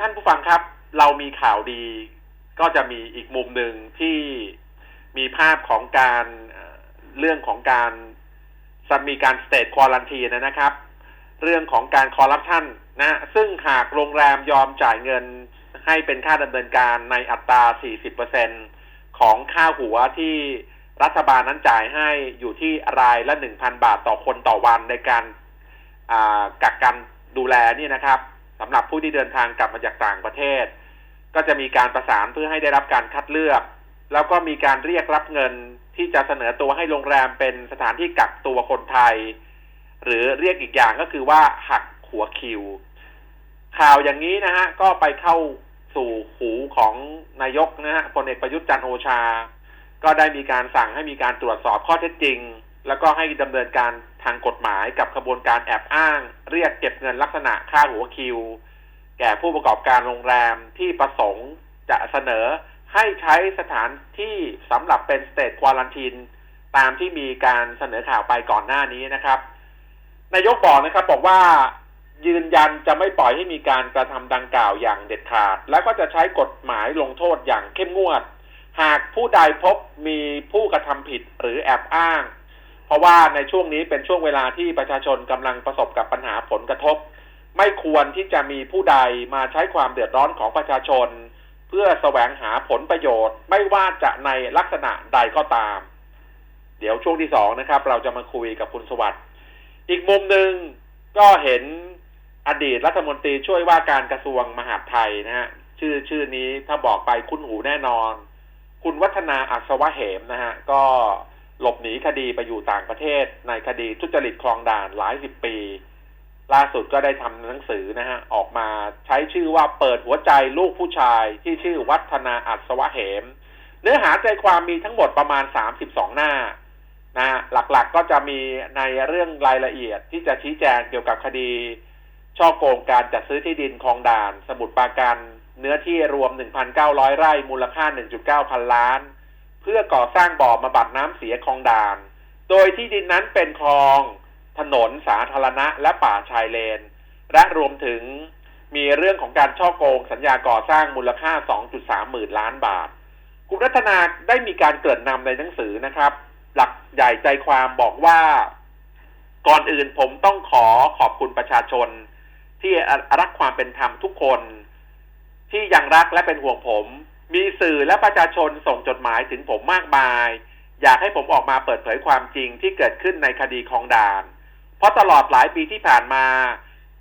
ท่านผู้ฟังครับ เรามีข่าวดี ก็จะมีอีกมุมหนึ่งที่มีภาพของการเรื่องของการมีการสเตทควอลันทีนะครับ เรื่องของการคอร์รัปชันนะ ซึ่งหากโรงแรมยอมจ่ายเงินให้เป็นค่าดำเนินการในอัตรา 40%ของค่าหัวที่รัฐบาลนั้นจ่ายให้อยู่ที่รายละ 1,000 บาทต่อคนต่อวันในการกักกันดูแลนี่นะครับ สำหรับผู้ที่เดินทางกลับมาจากต่างประเทศ ก็จะมีการประสานเพื่อให้ได้รับการคัดเลือก แล้วก็มีการเรียกรับเงินที่จะเสนอตัวให้โรงแรมเป็นสถานที่กักตัวคนไทย หรือเรียกอีกอย่างก็คือว่าหักหัวคิว ข่าวอย่างนี้นะฮะก็ไปเข้าสู่หูของนายกนะฮะพลเอกประยุทธ์จันโอชา ก็ได้มีการสั่งให้มีการตรวจสอบข้อเท็จจริง แล้วก็ให้ดำเนินการทางกฎหมายกับขบวนการแอบอ้าง เรียกเก็บเงินลักษณะค่าหัวคิว แก่ผู้ประกอบการโรงแรมที่ประสงค์จะเสนอให้ใช้สถานที่สำหรับเป็นสเตทควอลันทีนตามที่มีการเสนอข่าวไปก่อนหน้านี้นะครับ นายกบอกนะครับบอกว่ายืนยันจะไม่ปล่อยให้มีการกระทำดังกล่าวอย่างเด็ดขาด แล้วก็จะใช้กฎหมายลงโทษอย่างเข้มงวด หากผู้ใดพบมีผู้กระทำผิดหรือแอบอ้าง เพราะว่าในช่วงนี้เป็นช่วงเวลาที่ประชาชนกำลังประสบกับปัญหาผลกระทบ ไม่ควรที่จะมีผู้ใดมาใช้ความเดือดร้อนของประชาชน เพื่อแสวงหาผลประโยชน์ ไม่ว่าจะในลักษณะใดก็ตาม เดี๋ยวช่วงที่สองนะครับ เราจะมาคุยกับคุณสวัสดิ์อีกมุมหนึ่งก็เห็นอดีตรัฐมนตรีช่วยว่าการกระทรวงมหาดไทยนะฮะชื่อชื่อนี้ถ้าบอกไปคุ้นหูแน่นอน คุณวัฒนาอัศวะเหมนะฮะก็ หลบหนีคดีไปอยู่ต่างประเทศ ในคดีทุจริตคลองด่านหลายสิบปี ล่าสุดก็ได้ทำหนังสือนะฮะ ออกมาใช้ชื่อว่าเปิดหัวใจลูกผู้ชายที่ชื่อวัฒนาอัศวะเหม เนื้อหาใจความมีทั้งหมดประมาณ 32 หน้านะฮะหลักๆก็จะมีในเรื่องรายละเอียดที่จะชี้แจงเกี่ยวกับคดี ช่อโกงการจัดซื้อที่ดินคลองด่าน สมุทรปราการเนื้อที่รวม 1,900 ไร่มูลค่า 1.9 พันล้าน เพื่อก่อสร้างบ่อบำบัดน้ำเสียคลองด่าน โดยที่ดินนั้นเป็นคลอง ถนนสาธารณะและป่าชายเลน และรวมถึงมีเรื่องของการช่อโกงสัญญาก่อสร้างมูลค่า 2.3 หมื่นล้านบาท คุณรัตนาได้มีการเกริ่นนำในหนังสือนะครับ หลักใหญ่ใจความบอกว่า ก่อนอื่นผมต้องขอขอบคุณประชาชน ที่รักความเป็นธรรมทุกคน ที่ยังรักและเป็นห่วงผม มีสื่อและประชาชนส่งจดหมายถึงผมมากมาย อยากให้ผมออกมาเปิดเผยความจริงที่เกิดขึ้นในคดีคลองด่าน เพราะตลอดหลายปีที่ผ่านมา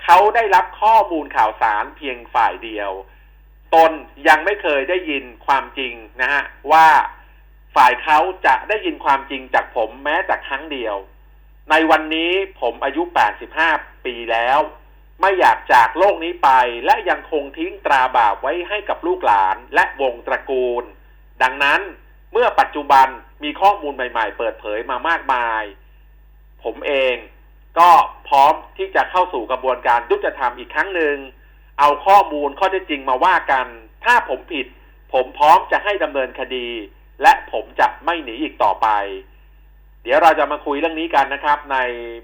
เขาได้รับข้อมูลข่าวสารเพียงฝ่ายเดียว ตนยังไม่เคยได้ยินความจริงนะฮะว่าฝ่ายเขาจะได้ยินความจริงจากผมแม้แต่ครั้งเดียว ในวันนี้ผมอายุ 85 ปีแล้ว ไม่อยากจากโลกนี้ไป และยังคงทิ้งตราบาปไว้ให้กับลูกหลานและวงตระกูล ดังนั้นเมื่อปัจจุบันมีข้อมูลใหม่ ๆ เปิดเผยมามากมาย ผมเองก็พร้อมที่จะเข้าสู่กระบวนการยุติธรรมอีกครั้งหนึ่ง เอาข้อมูลข้อเท็จจริงมาว่ากัน ถ้าผมผิด ผมพร้อมจะให้ดำเนินคดี และผมจะไม่หนีอีกต่อไป เดี๋ยวเราจะมาคุยเรื่องนี้กันนะครับ ใน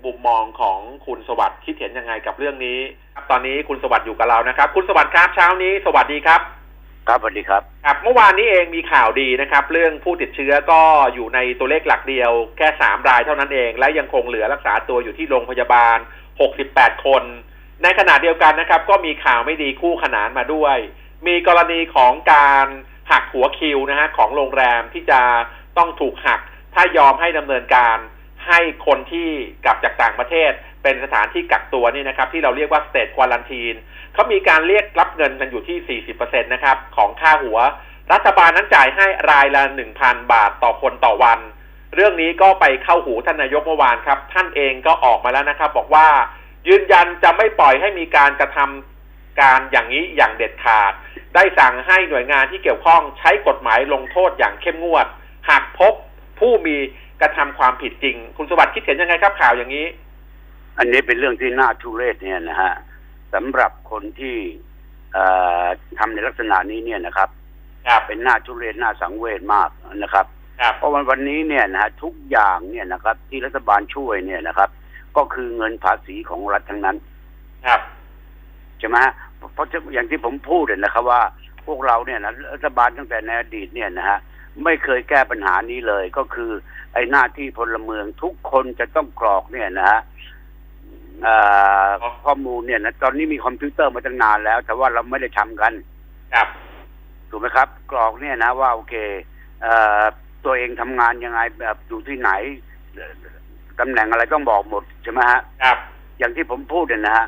มุมมองของคุณสวัสดิ์คิดเห็นยังไงกับเรื่องนี้ครับตอนนี้คุณสวัสดิ์อยู่กับเรานะครับ คุณสวัสดิ์ครับเช้านี้สวัสดีครับครับสวัสดีครับครับ เมื่อวานนี้เองมีข่าวดีนะครับ เรื่องผู้ติดเชื้อก็อยู่ในตัวเลขหลักเดียว แค่สามรายเท่านั้นเอง และยังคงเหลือรักษาตัวอยู่ที่โรงพยาบาล 68 คน ในขณะเดียวกันนะครับ ก็มีข่าวไม่ดีคู่ขนานมาด้วย มีกรณีของการหักหัวคิวนะฮะของโรงแรมที่จะต้องถูกหัก ถ้ายอมให้ดำเนินการให้คนที่กลับจากต่างประเทศ เป็นสถานที่กักตัวนี่นะครับ ที่เราเรียกว่าสเต e ควอลันทีนเขามีการเรียกรับเงินกันอยู่ที่ 40%นะครับ ของค่าหัว รัฐบาลนั้นจ่ายให้รายละ 1,000 บาทต่อคนต่อวัน เรื่องนี้ก็ไปเข้าหูท่านนายกเมื่อวานครับ ท่านเองก็ออกมาแล้วนะครับ บอกว่ายืนยันจะไม่ปล่อยให้มีการกระทำการอย่างนี้อย่างเด็ดขาด ได้สั่งให้หน่วยงานที่เกี่ยวข้องใช้กฎหมายลงโทษอย่างเข้มงวด หากพบ ผู้มีกระทำความผิดจริง คุณสวัสดิ์คิดเห็นยังไงครับข่าวอย่างนี้ อันนี้เป็นเรื่องที่น่าทุเรศเนี่ยนะฮะสำหรับคนที่เอ่อทำในลักษณะนี้เนี่ยนะครับครับเป็นน่าทุเรศน่าสังเวชมากนะครับครับเพราะวันวันนี้เนี่ยนะฮะทุกอย่างเนี่ยนะครับ ที่รัฐบาลช่วยเนี่ยนะครับ ก็คือเงินภาษีของรัฐทั้งนั้น ครับใช่ไหมฮะเพราะอย่างที่ผมพูดเนี่ยนะครับ ว่าพวกเราเนี่ยนะรัฐบาลตั้งแต่ในอดีตเนี่ยนะฮะ ไม่เคยแก้ปัญหานี้เลย ก็คือ ไอ้หน้าที่พลเมืองทุกคนจะต้องกรอกเนี่ยนะฮะเอ่ออ๋อข้อมูลเนี่ยนะตอนนี้มีคอมพิวเตอร์มาตั้งนานแล้ว แต่ว่าเราไม่ได้ทำกัน ครับถูกไหมครับ กรอกเนี่ยนะว่าโอเคเอ่อตัวเองทำงานยังไงแบบอยู่ที่ไหนเอ่อตำแหน่งอะไรต้องบอกหมดใช่ไหมฮะครับ อย่างที่ผมพูดเนี่ยนะฮะ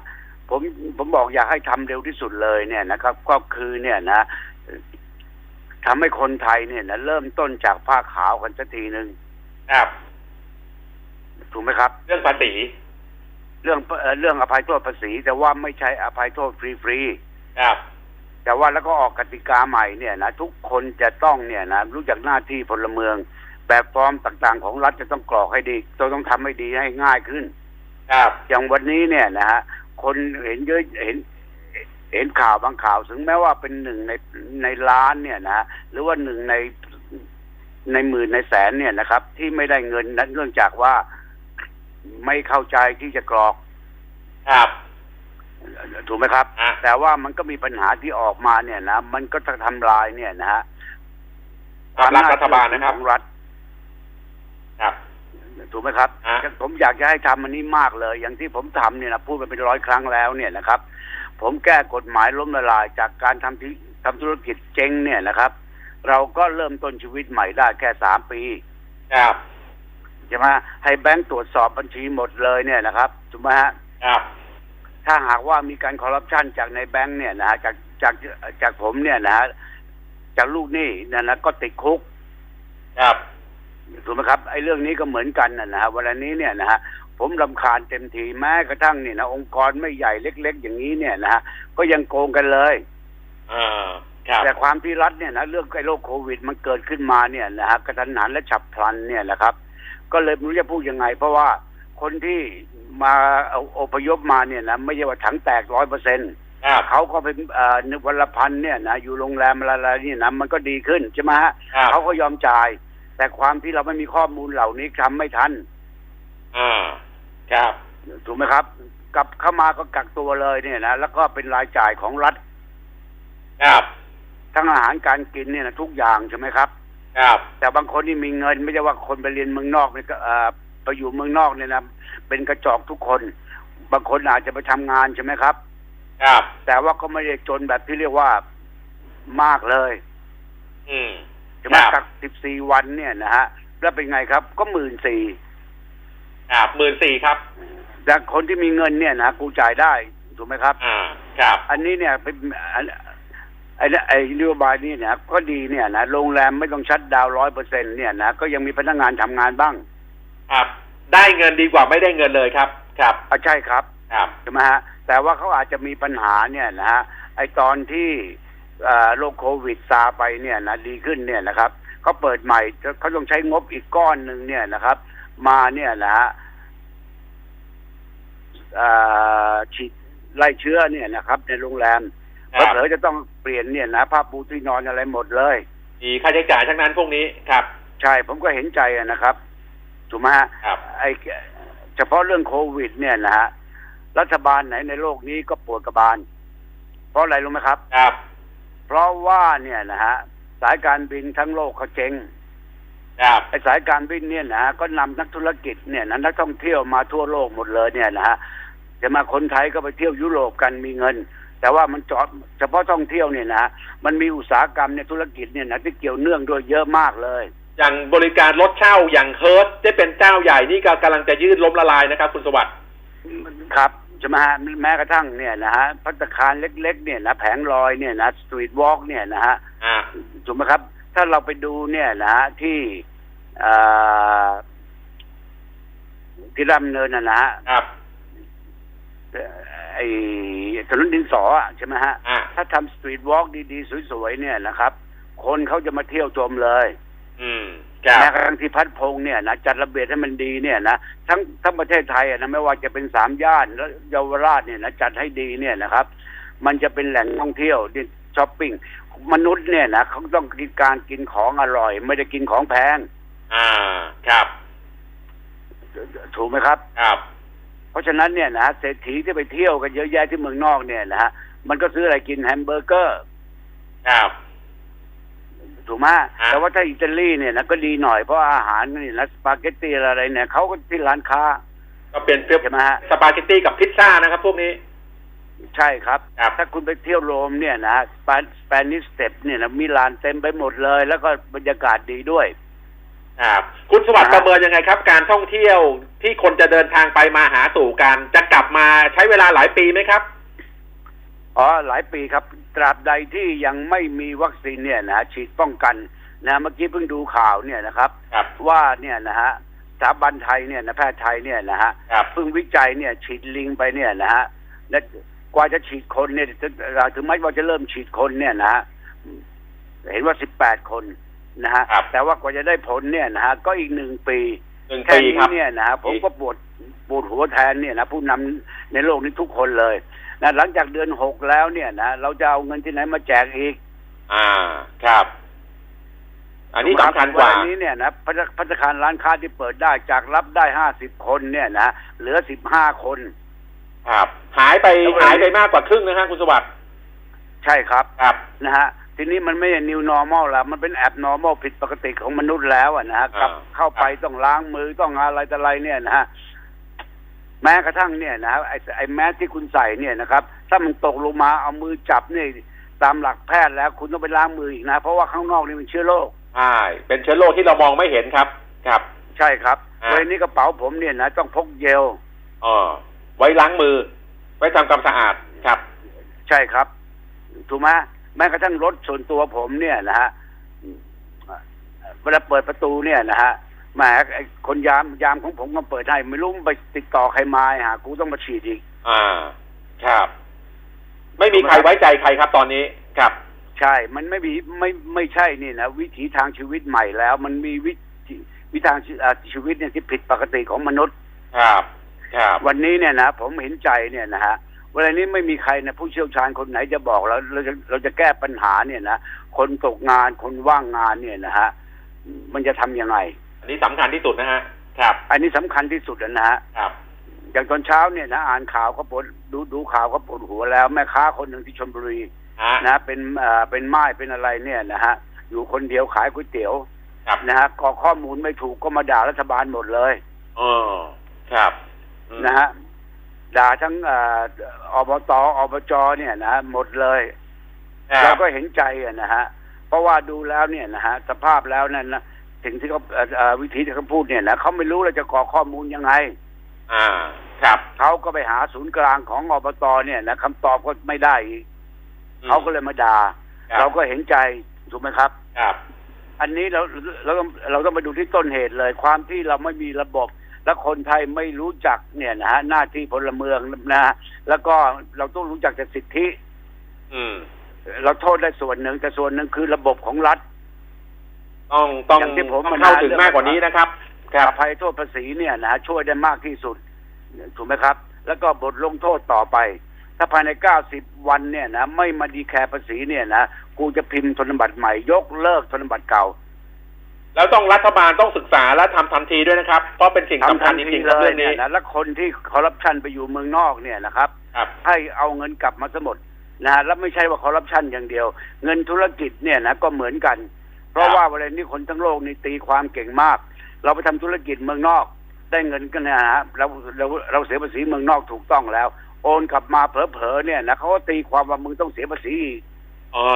ผมผมบอกอยากให้ทำเร็วที่สุดเลยเนี่ยนะครับ ก็คือเนี่ยนะ ทำให้คนไทยเนี่ยนะเริ่มต้นจากผ้าขาวกันสักทีหนึ่งครับ ถูกไหมครับ เรื่องภาษีเรื่องเอ่อเรื่องอภัยโทษภาษี แต่ว่าไม่ใช่อภัยโทษฟรีครับ ๆแต่ว่าแล้วก็ออกกติกาใหม่เนี่ยนะทุกคนจะต้องเนี่ยนะรู้จักหน้าที่พลเมือง แบบฟอร์มต่างๆ ของรัฐจะต้องกรอกให้ดีต้องต้องทำให้ดีให้ง่ายขึ้น ครับ อย่างวันนี้เนี่ยนะฮะคนเห็นเยอะเห็น เห็นข่าวบางข่าวถึงแม้ว่าเป็นหนึ่งในในล้านเนี่ยนะฮะหรือว่าหนึ่งในในหมื่นในแสนเนี่ยนะครับ ที่ไม่ได้เงินนั้นเนื่องจากว่าไม่เข้าใจที่จะกรอกครับถูกไหมครับอะแต่ว่ามันก็มีปัญหาที่ออกมาเนี่ยนะมันก็จะทำลายเนี่ยนะฮะความรักรัฐบาลนะครับของรัฐครับถูกไหมครับอะผมอยากจะให้ทำอันนี้มากเลย อย่างที่ผมทำเนี่ยนะพูดมาเป็นร้อยครั้งแล้วเนี่ยนะครับ ผมแก้กฎหมายล้มละลายจากการทำที่ทำธุรกิจเจ๊งเนี่ยนะครับ เราก็เริ่มต้นชีวิตใหม่ได้แค่สามปีครับใช่ไหมให้แบงก์ตรวจสอบบัญชีหมดเลยเนี่ยนะครับถูกไหมฮะครับถ้าหากว่ามีการคอร์รัปชันจากในแบงก์เนี่ยนะฮะจากจากจากผมเนี่ยนะฮะจากลูกหนี้เนี่ยนะก็ติดคุก ครับถูกไหมครับไอ้เรื่องนี้ก็เหมือนกันนะนะฮะวันนี้เนี่ยนะฮะ ผมรำคาญเต็มทีแม้กระทั่งเนี่ยนะองค์กรไม่ใหญ่เล็ก ๆ อย่างนี้เนี่ยนะฮะก็ยังโกงกันเลยอ่าครับแต่ความที่รัฐเนี่ยนะเรื่องไอ้โรคโควิด มันเกิดขึ้นมาเนี่ยนะฮะกระทันหันและฉับพลันเนี่ยนะครับ ก็เลยไม่รู้จะพูดยังไง เพราะว่าคนที่มาเอาอพยพมาเนี่ยนะไม่ใช่ว่าถังแตกร้อยเปอร์เซ็นต์ครับเขาก็เป็นเอ่อหนึ่งวันละพันเนี่ยนะอยู่โรงแรมอะไรๆนี่นะมันก็ดีขึ้นใช่ไหมฮะครับเขาก็ยอมจ่าย แต่ความที่เราไม่มีข้อมูลเหล่านี้ทำไม่ทันอ่า ครับถูกไหมครับ กลับเข้ามาก็กักตัวเลยเนี่ยนะแล้วก็เป็นรายจ่ายของรัฐ ครับทั้งอาหารการกินเนี่ยนะทุกอย่างใช่ไหมครับ ครับ แต่บางคนที่มีเงิน ไม่ใช่ว่าคนไปเรียนเมืองนอกเนี่ยก็เอ่อไปอยู่เมืองนอกเนี่ยนะเป็นกระจอกทุกคน บางคนอาจจะไปทำงานใช่ไหมครับ ครับ แต่ว่าก็ไม่ได้จนแบบที่เรียกว่ามากเลย อืมใช่ไหมครับกักสิบสี่วันเนี่ยนะฮะ แล้วเป็นไงครับ ก็หมื่นสี่ ครับหมื่นสี่ครับแต่คนที่มีเงินเนี่ยนะกูจ่ายได้ถูกไหมครับ อ่าครับ อันนี้เนี่ยเป็นอันไอ้ไอ้นโยบายนี้เนี่ยก็ดีเนี่ยนะโรงแรมไม่ต้องชัดดาวร้อยเปอร์เซ็นเนี่ยนะก็ยังมีพนักงานทำงานบ้าง ครับ ได้เงินดีกว่าไม่ได้เงินเลยครับ ครับอะใช่ครับครับใช่ไหมฮะแต่ว่าเขาอาจจะมีปัญหาเนี่ยนะฮะไอตอนที่เอ่อโรคโควิดซาไปเนี่ยนะดีขึ้นเนี่ยนะครับเขาเปิดใหม่เขาต้องใช้งบอีกก้อนหนึ่งเนี่ยนะครับ มาเนี่ยนะฮะเอ่อฉีดไล่เชื้อเนี่ยนะครับ ในโรงแรมครับเผลอๆจะต้องเปลี่ยนเนี่ยนะผ้าปูที่นอนอะไรหมดเลยมีค่าใช้จ่ายทั้งนั้นพวกนี้ครับ ใช่ผมก็เห็นใจอะนะครับถูกไหมฮะครับไอเฉพาะเรื่องโควิด เนี่ยนะฮะรัฐบาลไหนในโลกนี้ก็ปวดกระบาล เพราะอะไรรู้ไหมครับ ครับ เพราะว่าเนี่ยนะฮะสายการบินทั้งโลกเขาเจ๊ง ครับไอสายการบินเนี่ยนะฮะก็นำนักธุรกิจเนี่ยนะนักท่องเที่ยวมาทั่วโลกหมดเลยเนี่ยนะฮะจะมาคนไทยก็ไปเที่ยวยุโรปกันมีเงิน แต่ว่ามันจอดเฉพาะท่องเที่ยวเนี่ยนะฮะมันมีอุตสาหกรรมเนี่ยธุรกิจเนี่ยนะที่เกี่ยวเนื่องด้วยเยอะมากเลย อย่างบริการรถเช่าอย่างเฮิร์ทได้เป็นเจ้าใหญ่นี่ก็กำลังจะยืดล้มละลายนะครับ คุณสวัสดิ์ครับใช่ไหมฮะแม้กระทั่งเนี่ยนะฮะพัตตาคารเล็ก ๆ เนี่ยนะแผงลอยเนี่ยนะสตรีทวอล์กเนี่ยนะฮะอ่าถูกไหมครับ ถ้าเราไปดูเนี่ยนะฮะที่เอ่อ ที่รำเนินนะนะฮะครับเอ่อไอ้ถนนดินสออะใช่ไหมฮะ อ่าถ้าทำสตรีทวอล์กดีๆ สวยๆเนี่ยนะครับ คนเขาจะมาเที่ยวชมเลย อืมครับแม้กระทั่งที่พัดพงษ์เนี่ยนะจัดระเบียบให้มันดีเนี่ยนะทั้งทั้งประเทศไทยอะนะไม่ว่าจะเป็นสามย่านและเยาวราชเนี่ยนะจัดให้ดีเนี่ยนะครับ มันจะเป็นแหล่งท่องเที่ยวที่ช้อปปิ้งมนุษย์เนี่ยนะเขาต้องกินการกินของอร่อย ไม่ได้กินของแพง อ่า ครับ ถูกไหมครับ ครับ เพราะฉะนั้นเนี่ยนะเศรษฐีที่ไปเที่ยวกันเยอะแยะที่เมืองนอกเนี่ยนะฮะมันก็ซื้ออะไรกินแฮมเบอร์เกอร์ ครับถูกไหมฮะแต่ว่าถ้าอิตาลีเนี่ยนะก็ดีหน่อยเพราะอาหารนี่นะสปาเกตตีอะไรเนี่ยเขาก็ที่ร้านค้า ก็เป็นเปรี้ยวใช่ไหมฮะสปาเกตตี้กับพิซซ่านะครับ พวกนี้ ใช่ครับครับ ถ้าคุณไปเที่ยวโรมเนี่ยนะสปาสปานิสเต็ปเนี่ยนะมีลานเต็มไปหมดเลย แล้วก็บรรยากาศดีด้วย ครับคุณสวัสดิ์คปรับระเมินยังไงครับ การท่องเที่ยวที่คนจะเดินทางไปมาหาสู่กันจะกลับมาใช้เวลาหลายปีไหมครับอ๋อหลายปีครับ ตราบใดที่ยังไม่มีวัคซีนเนี่ยนะฉีดป้องกันนะเมื่อกี้เพิ่งดูข่าวเนี่ยนะครับครับว่าเนี่ยนะฮะสถาบันไทยเนี่ยนะแพทย์ไทยเนี่ยนะฮะครับเพิ่งวิจัยเนี่ยฉีดลิงไปเนี่ยนะฮะและกว่าจะฉีดคนเนี่ยถึงถึงแม้ว่าจะเริ่มฉีดคนเนี่ยนะฮะเห็นว่าสิบแปดคน นะฮะครับแต่ว่ากว่าจะได้ผลเนี่ยนะฮะก็อีกหนึ่งปีหนึ่งแค่ปีนี้ครับ เนี่ยนะฮะผมก็ปวดปวดหัวแทนเนี่ยนะผู้นำในโลกนี้ทุกคนเลยนะหลังจากเดือนหกแล้วเนี่ยนะเราจะเอาเงินที่ไหนมาแจกอีกอ่าครับ อันนี้สำคัญกว่า นนี้เนี่ยนะพัฒพัฒนาคารร้านค้าที่เปิดได้จากรับได้ห้าสิบคนเนี่ยนะเหลือสิบห้าคน ครับ หายไปแล้วเวลาหายไปมากกว่าครึ่งนะฮะคุณสวัสดิ์ใช่ครับ ครับ นะฮะ ทีนี้มันไม่ใช่ new normal แล้วมันเป็น abnormal ผิดปกติของมนุษย์แล้วอะนะฮะกลับอ่าเข้าไปต้องล้างมือต้องอะไรต่ออะไรเนี่ยนะฮะแม้กระทั่งเนี่ยนะไอ้ไอ้แมสที่คุณใส่เนี่ยนะครับ ถ้ามันตกลงมาเอามือจับเนี่ยตามหลักแพทย์แล้ว คุณต้องไปล้างมืออีกนะ เพราะว่าข้างนอกนี่มันเชื้อโรคใช่เป็นเชื้อโรคที่เรามองไม่เห็นครับ ครับ ใช่ครับอ่าเวลานี้กระเป๋าผมเนี่ยนะต้องพกเจลอ๋อไว้ล้างมือ ไว้ทำความสะอาดครับ ใช่ครับ ถูกไหม แม้กระทั่งรถส่วนตัวผมเนี่ยนะฮะเวลาเปิดประตูเนี่ยนะฮะแหมไอ้คนยามยามของผมก็เปิดให้ไม่รู้มันไปติดต่อใครมาหากูต้องมาฉีดอีกอ่า ครับ ไม่มีใครไว้ใจใครครับตอนนี้ครับ ใช่ มันไม่มีไม่ไม่ใช่นี่นะวิถีทางชีวิตใหม่แล้ว มันมีวิถีวิถีทางชีอ่าชีวิตเนี่ยที่ผิดปกติของมนุษย์ ครับ ครับ วันนี้เนี่ยนะผมเห็นใจเนี่ยนะฮะ เวลานี้ไม่มีใครนะผู้เชี่ยวชาญคนไหนจะบอกเราเราจะเราจะแก้ปัญหาเนี่ยนะคนตกงานคนว่างงานเนี่ยนะฮะมันจะทำยังไงอันนี้สำคัญที่สุดนะฮะครับ อันนี้สำคัญที่สุดนะฮะครับอย่างตอนเช้าเนี่ยนะอ่านข่าวก็ปวดดูดูข่าวก็ปวดหัวแล้วแม่ค้าคนหนึ่งที่ชลบุรีฮะนะเป็นเอ่อเป็นไม้เป็นอะไรเนี่ยนะฮะอยู่คนเดียวขายก๋วยเตี๋ยวครับนะฮะกรอกข้อมูลไม่ถูกก็มาด่ารัฐบาลหมดเลยอ๋อครับอืมนะฮะ ด่าทั้งเอ่ออบตอบจเนี่ยนะหมดเลยครัเราบก็เห็นใจอะนะฮะ เพราะว่าดูแล้วเนี่ยนะฮะสภาพแล้วนั่นนะสิ่งที่เขาเอ่อเอ่อวิธีที่เขาพูดเนี่ยนะเขาไม่รู้เราจะกรอกข้อมูลยังไง อ่า ครับเขาก็ไปหาศูนย์กลางของอบตเนี่ยนะคำตอบก็ไม่ได้อีกอืมเขาก็เลยมาด่าครับเราก็เห็นใจถูกไหมครับ ครับ อันนี้เราเราต้องเราต้องไปดูที่ต้นเหตุเลย ความที่เราไม่มีระบบ และคนไทยไม่รู้จักเนี่ยนะฮะหน้าที่พลเมืองนะฮะแล้วก็เราต้องรู้จักแต่สิทธิ อืม เราโทษได้ส่วนหนึ่งแต่ส่วนหนึ่งคือระบบของรัฐ ต้องต้องอย่างที่ผมต้องมาเข้าถึงเรื่องมากกว่านี้นะครับครับอภัยโทษภาษีเนี่ยนะช่วยได้มากที่สุด ถูกไหมครับ แล้วก็บทลงโทษต่อไป ถ้าภายใน90วันเนี่ยนะไม่มาดีแคร์ภาษีเนี่ยนะกูจะพิมพ์ธนบัตรใหม่ ยกเลิกธนบัตรเก่า แล้วต้องรัฐบาลต้องศึกษาและทำทันทีด้วยนะครับ เพราะเป็นสิ่งสำคัญจริงๆครับเลเรื่ยองเนี่นี้ยนะแล้วคนที่คอร์รัปชันไปอยู่เมืองนอกเนี่ยนะครับครับให้เอาเงินกลับมาสมดนะฮะแล้วไม่ใช่ว่าคอร์รัปชันอย่างเดียว เงินธุรกิจเนี่ยนะก็เหมือนกัน เพราะครับว่าเวลานี้คนทั้งโลกนี่ตีความเก่งมาก เราไปทำธุรกิจเมืองนอก ได้เงินกันเนยนะฮะเราเราเราเสียภาษีเมืองนอกถูกต้องแล้ว โอนกลับมาเผลอๆเนี่ยนะเขาก็ตีความว่ามึงต้องเสียภาษีอีกอ๋อ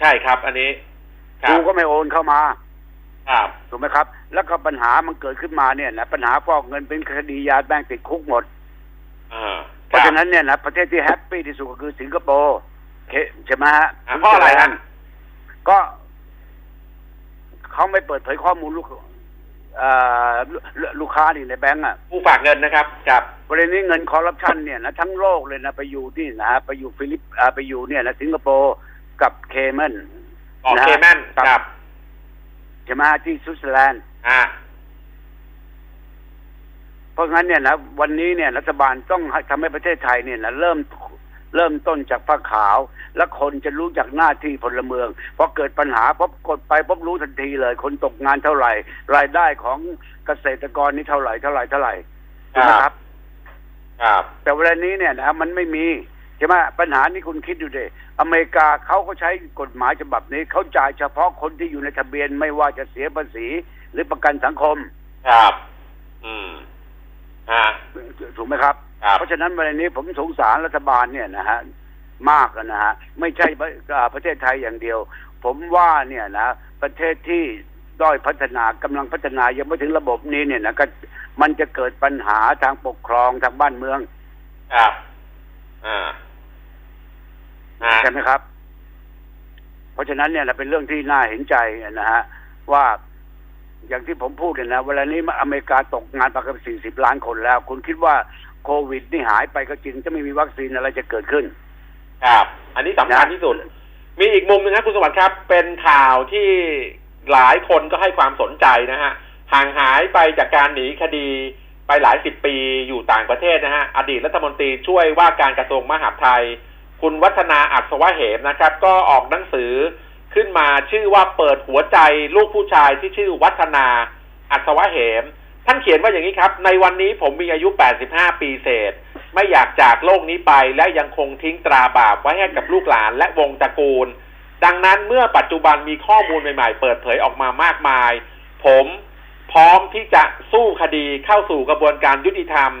ใช่ครับ อันนี้ครักูบก็ไม่โอนเข้ามา ครับถูกไหมครับ แล้วก็ปัญหามันเกิดขึ้นมาเนี่ยนะปัญหาฟอกเงินเป็นคดียาแบงติดคุกหมดอ่าเพราะฉะนั้นเนี่ยนะประเทศที่แฮปปี้ที่สุดก็คือสิงคโปร์เคใช่ไหมฮะอ่าเพราะอะไรฮะก็เขาไม่เปิดเผยข้อมูลลูกเอ่อลูลูกค้านี่ในแบงก์อะผู้ฝากเงินนะครับครับประเด็นนี้เงินคอร์รัปชันเนี่ยนะทั้งโลกเลยนะไปอยู่ที่นะฮะไปอยู่ฟิลิปอ่าไปอยู่เนี่ยนะสิงคโปร์กับเคเมนออกนะเคแมนครับ ใช่ไหมฮะที่สวิตเซอร์แลนด์อ่า เพราะงั้นเนี่ยนะวันนี้เนี่ย รัฐบาลต้องให้ทำให้ประเทศไทยเนี่ยนะเริ่มเริ่มต้นจากผ้าขาว และคนจะรู้จักหน้าที่พลเมืองพอเกิดปัญหาปุ๊บกดไปปุ๊บรู้ทันทีเลย คนตกงานเท่าไหร่ รายได้ของเกษตรกรนี่เท่าไหร่เท่าไหร่เท่าไหร่ถูกไหมครับ ครับ แต่เวลานี้เนี่ยนะมันไม่มี ใช่ไหมปัญหานี้คุณคิดดูดิอเมริกาเขาก็ใช้กฎหมายฉบับนี้เขาจ่ายเฉพาะคนที่อยู่ในทะเบียนไม่ว่าจะเสียภาษีหรือประกันสังคม ครับ อืมอ่าถูกไหมครับครับ เพราะฉะนั้นวันนี้ผมสงสารรัฐบาลเนี่ยนะฮะมากอะนะฮะไม่ใช่ประอ่าประเทศไทยอย่างเดียว ผมว่าเนี่ยนะประเทศที่ด้อยพัฒนากำลังพัฒนายังไม่ถึงระบบนี้เนี่ยนะก็มันจะเกิดปัญหาทางปกครองทางบ้านเมือง ครับ อ่าอ่าใช่ไหมครับ เพราะฉะนั้นเนี่ยนะเป็นเรื่องที่น่าเห็นใจนะฮะ ว่าอย่างที่ผมพูดเนี่ยนะเวลานี้อเมริกาตกงานประมาณสี่สิบล้านคนแล้ว คุณคิดว่าโควิดนี่หายไปก็จริงจะไม่มีวัคซีนอะไรจะเกิดขึ้น ครับ อันนี้สำคัญที่สุด มีอีกมุมหนึงนะคุณสวัสดิ์ครับ เป็นข่าวที่หลายคนก็ให้ความสนใจนะฮะ ห่างหายไปจากการหนีคดี ไปหลายสิบปีอยู่ต่างประเทศนะฮะอดีตรัฐมนตรีช่วยว่าการกระทรวงมหาดไทย คุณวัฒนาอัศวะเหมนะครับ ก็ออกหนังสือขึ้นมาชื่อว่าเปิดหัวใจลูกผู้ชายที่ชื่อวัฒนาอัศวะเหม ท่านเขียนว่าอย่างนี้ครับ ในวันนี้ผมมีอายุ 85 ปีเศษ ไม่อยากจากโลกนี้ไปและยังคงทิ้งตราบาปไว้ให้กับลูกหลานและวงตระกูล ดังนั้นเมื่อปัจจุบันมีข้อมูลใหม่ๆ เปิดเผยออกมามากมาย ผม พร้อมที่จะสู้คดีเข้าสู่กระบวนการยุติธรรม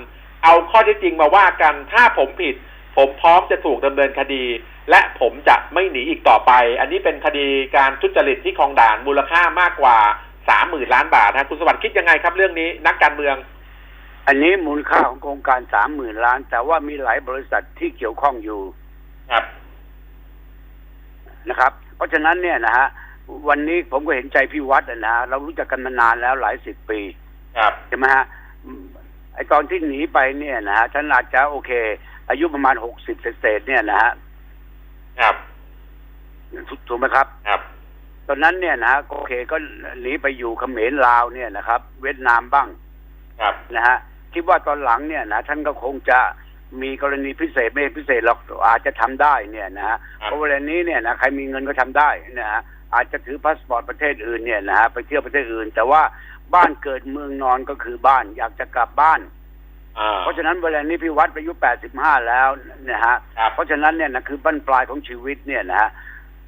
เอาข้อเท็จจริงมาว่ากันถ้าผมผิด ผมพร้อมจะถูกดำเนินคดี และผมจะไม่หนีอีกต่อไป อันนี้เป็นคดีการทุจริตที่คลองด่านมูลค่ามากกว่าสามหมื่นล้านบาทนะคุณสวัสดิ์คิดยังไงครับเรื่องนี้นักการเมือง อันนี้มูลค่าของโครงการสามหมื่นล้าน แต่ว่ามีหลายบริษัทที่เกี่ยวข้องอยู่ครับนะครับ เพราะฉะนั้นเนี่ยนะฮะ วันนี้ผมก็เห็นใจพี่วัดอะนะฮะเรารู้จักกันมานานแล้วหลายสิบปีครับใช่ไหมฮะอืมไอตอนที่หนีไปเนี่ยนะฮะท่านอาจจะโอเค อายุประมาณหกสิบเศษๆเนี่ยนะฮะครับถูกถูกไหมครับครับ ตอนนั้นเนี่ยนะฮะโอเคก็หนีไปอยู่เขมรลาวเนี่ยนะครับ เวียดนามบ้าง ครับนะฮะคิดว่าตอนหลังเนี่ยนะท่านก็คงจะมีกรณีพิเศษไม่พิเศษหรอกอาจจะทำได้เนี่ยนะฮะเพราะเวลานี้เนี่ยนะใครมีเงินก็ทำได้นะฮะ อาจจะถือพาสปอร์ตประเทศอื่นเนี่ยนะฮะไปเที่ยวประเทศอื่น แต่ว่าบ้านเกิดเมืองนอนก็คือบ้านอยากจะกลับบ้าน อ่า เพราะฉะนั้นเวลานี้พี่วัดอายุแปดสิบห้าแล้วนะฮะครับ เพราะฉะนั้นเนี่ยนะคือบั้นปลายของชีวิตเนี่ยนะฮะ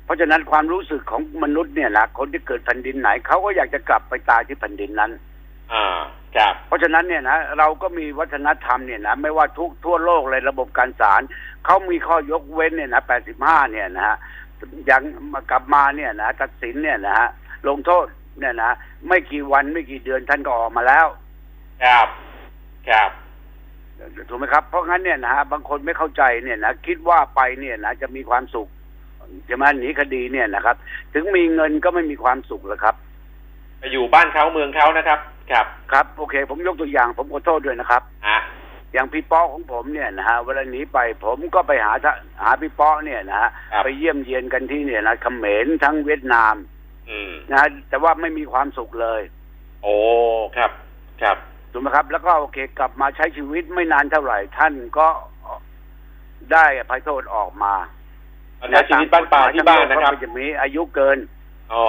เพราะฉะนั้นความรู้สึกของมนุษย์เนี่ยนะคนที่เกิดแผ่นดินไหนเขาก็อยากจะกลับไปตายที่แผ่นดินนั้น อ่าครับ เพราะฉะนั้นเนี่ยนะเราก็มีวัฒนธรรมเนี่ยนะไม่ว่าทุกทั่วโลกเลยระบบการศาลเขามีข้อยกเว้นเนี่ยนะแปดสิบห้าเนี่ยนะฮะ ยังมากลับมาเนี่ยนะตัดสินเนี่ยนะฮะลงโทษเนี่ยนะไม่กี่วันไม่กี่เดือนท่านก็ออกมาแล้วครับครับถูกไหมครับ เพราะงั้นเนี่ยนะฮะบางคนไม่เข้าใจเนี่ยนะคิดว่าไปเนี่ยนะจะมีความสุขจะมาหนีคดีเนี่ยนะครับ ถึงมีเงินก็ไม่มีความสุขหรอกครับไปอยู่บ้านเขาเมืองเขานะครับ ครับ ครับ โอเค ผมยกตัวอย่าง ผมขอโทษด้วยนะครับอะ อย่างพี่ป๊อกของผมเนี่ยนะฮะเวลาหนีไปผมก็ไปหาทะหาพี่ป๊อกเนี่ยนะฮะครับ ไปเยี่ยมเยียนกันที่เนี่ยนะเขมรทั้งเวียดนามอืม นะฮะแต่ว่าไม่มีความสุขเลยโอ้ ครับ ครับ ถูกไหมครับ แล้วก็โอเคกลับมาใช้ชีวิตไม่นานเท่าไหร่ท่านก็ได้อภัยโทษออกมาใช้ชีวิตบ้านปลายที่บ้านนะครับ ก็จะมีอายุเกิน อ๋อ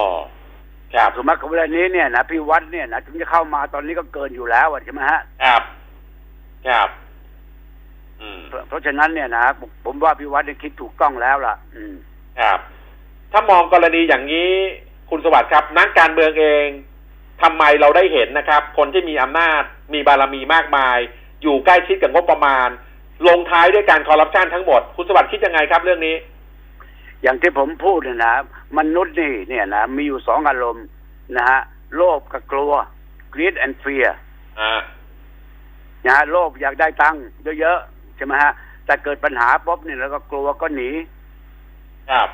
ครับถูกไหมครับเวลานี้เนี่ยนะพี่วัดเนี่ยนะถึงจะเข้ามาตอนนี้ก็เกินอยู่แล้วอะใช่ไหมฮะ ครับ ครับ อืมเพราะเพราะฉะนั้นเนี่ยนะผมผมว่าพี่วัดเนี่ยคิดถูกต้องแล้วล่ะ อืม ครับ ถ้ามองกรณีอย่างนี้คุณสวัสดิ์ครับ นักการเมืองเองทำไมเราได้เห็นนะครับ คนที่มีอำนาจมีบารมีมากมาย อยู่ใกล้ชิดกับงบประมาณ ลงท้ายด้วยการคอร์รัปชันทั้งหมด คุณสวัสดิ์คิดยังไงครับ เรื่องนี้ อย่างที่ผมพูดเนี่ยนะมนุษย์นี่เนี่ยนะมีอยู่สองอารมณ์นะฮะโลภกับกลัว greed and fear อ่า นะฮะโลภอยากได้ตังค์เยอะๆใช่ไหมฮะแต่เกิดปัญหาปุ๊บเนี่ยแล้วก็กลัวก็หนีครับ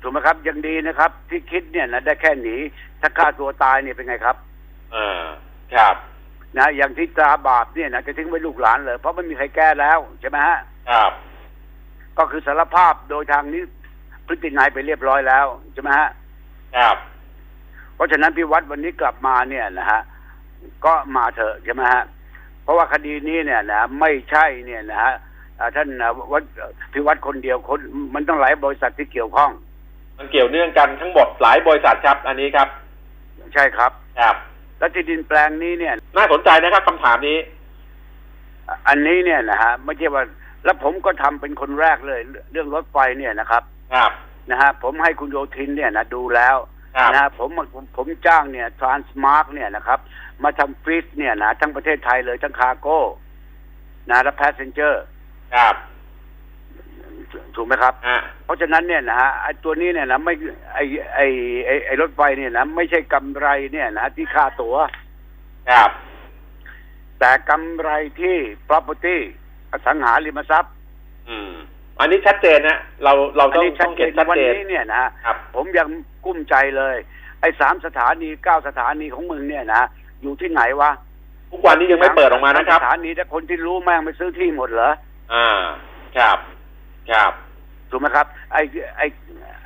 ถูกไหมครับยังดีนะครับ ที่คิดเนี่ยนะได้แค่หนีถ้าฆ่าตัวตายเนี่ยเป็นไงครับอ่าครับนะอย่างที่ตราบาปเนี่ยนะจะทิ้งไว้ลูกหลานเลยเพราะไม่มีใครแก้แล้วใช่ไหมฮะครับ ก็คือสารภาพโดยทางนี้พฤตินัยไปเรียบร้อยแล้วใช่ไหมฮะครับ เพราะฉะนั้นพี่วัดวันนี้กลับมาเนี่ยนะฮะ ก็มาเถอะใช่ไหมฮะเพราะว่าคดีนี้เนี่ยนะไม่ใช่เนี่ยนะฮะอ่าท่านอ่าวัดพี่วัดคนเดียวคนมันต้องหลายบริษัทที่เกี่ยวข้อง มันเกี่ยวเนื่องกันทั้งหมดหลายบริษัทครับ อันนี้ครับ ใช่ครับครับและที่ดินแปลงนี้เนี่ย น่าสนใจนะครับคำถามนี้ อันนี้เนี่ยนะฮะไม่ใช่ว่า แล้วผมก็ทำเป็นคนแรกเลย เรื่องรถไฟเนี่ยนะครับ ครับนะฮะผมให้คุณโยธินเนี่ยนะดูแล้วครับ นะฮะผมผมผมจ้างเนี่ยทรานส์มาร์กเนี่ยนะครับมาทำฟรีสเนี่ยนะทั้งประเทศไทยเลยทั้งคาร์โก้นะและแพสเซนเจอร์ครับถูกไหมครับอ่าเพราะฉะนั้นเนี่ยนะฮะไอ้ตัวนี้เนี่ยนะไม่ไอ้ไอ้ไอ้ไอ้รถไฟเนี่ยนะไม่ใช่กำไรเนี่ยนะที่ค่าตัว๋วครับ แต่กำไรที่ property อสังหาริมทรัพย์ อืม อันนี้ชัดเจนนะเราเราอันต้องนี้ชัต้ดองเจเห็นนชัดวันเจนนี้เนี่ยนะฮะครับผมยังกุ้มใจเลย ไอ้สามสถานีเก้าสถานีของมึงเนี่ยนะอยู่ที่ไหนวะทุกวันนี้ยังไม่เปิดออกมานะครับสถานีถ้าคนที่รู้แม่งไปซื้อที่หมดเหรออ่าครับครับถูกไหมครับ ไอ้ไอ้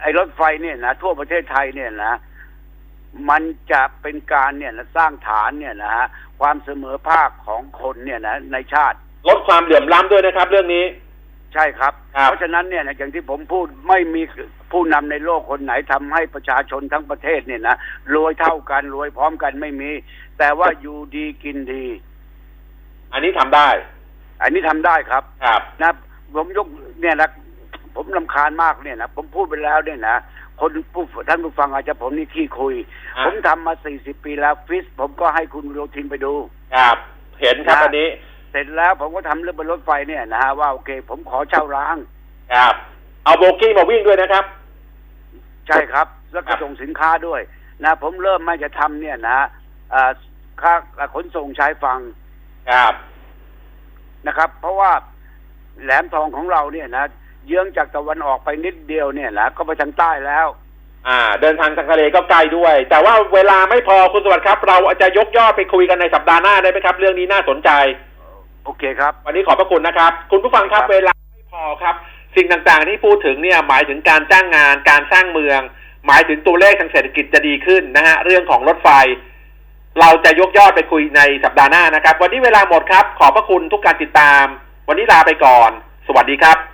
ไอ้รถไฟเนี่ยนะทั่วประเทศไทยเนี่ยนะ มันจะเป็นการเนี่ยนะสร้างฐานเนี่ยนะฮะความเสมอภาคของคนเนี่ยนะในชาติ ลดความเหลื่อมล้ำด้วยนะครับ เรื่องนี้ ใช่ครับ ครับ เพราะฉะนั้นเนี่ยนะอย่างที่ผมพูดไม่มีผู้นำในโลกคนไหนทำให้ประชาชนทั้งประเทศเนี่ยนะรวยเท่ากันรวยพร้อมกันไม่มี แต่ว่าอยู่ดีกินดี อันนี้ทำได้อันนี้ทำได้ครับ ครับ นะผมยกเนี่ยนะผมลำคาญมากเนี่ยนะผมพูดไปแล้วเนี่ยนะคนผู้ท่านผู้ฟังอาจจะผมนี่ขี้คุย อะ ผมทำมาสี่สิบปีแล้วฟิส ผมก็ให้คุณโยทินไปดู ครับ เห็นครับนะ อันนี้ เสร็จแล้วผมก็ทำเรื่องบนรถไฟเนี่ยนะฮะว่าโอเค ผมขอเช่าร้างครับเอาโบกี้มาวิ่งด้วยนะครับ ใช่ครับ แล้วครัก็บส่งสินค้าด้วย นะ ผมเริ่มมาจะทำเนี่ยนะอ่าค่าขนส่งชายฝั่งครับนะครับ เพราะว่าแหลมทองของเราเนี่ยนะเยื้องจากตะวันออกไปนิดเดียวเนี่ยนะก็ไปทางใต้แล้ว อ่า เดินทางทางทะเลก็ใกล้ด้วย แต่ว่าเวลาไม่พอคุณสวัสดิ์ครับ เราจะยกยอดไปคุยกันในสัปดาห์หน้าได้ไหมครับ เรื่องนี้น่าสนใจ โอเคครับ วันนี้ขอบพระคุณนะครับ คุณผู้ฟังครับครับเวลาไม่พอครับ สิ่งต่างๆที่พูดถึงเนี่ยหมายถึงการจ้างงาน การสร้างเมือง หมายถึงตัวเลขทางเศรษฐกิจจะดีขึ้นนะฮะเรื่องของรถไฟ เราจะยกยอดไปคุยในสัปดาห์หน้านะครับ วันนี้เวลาหมดครับ ขอบพระคุณทุกการติดตาม วันนี้ลาไปก่อน สวัสดีครับ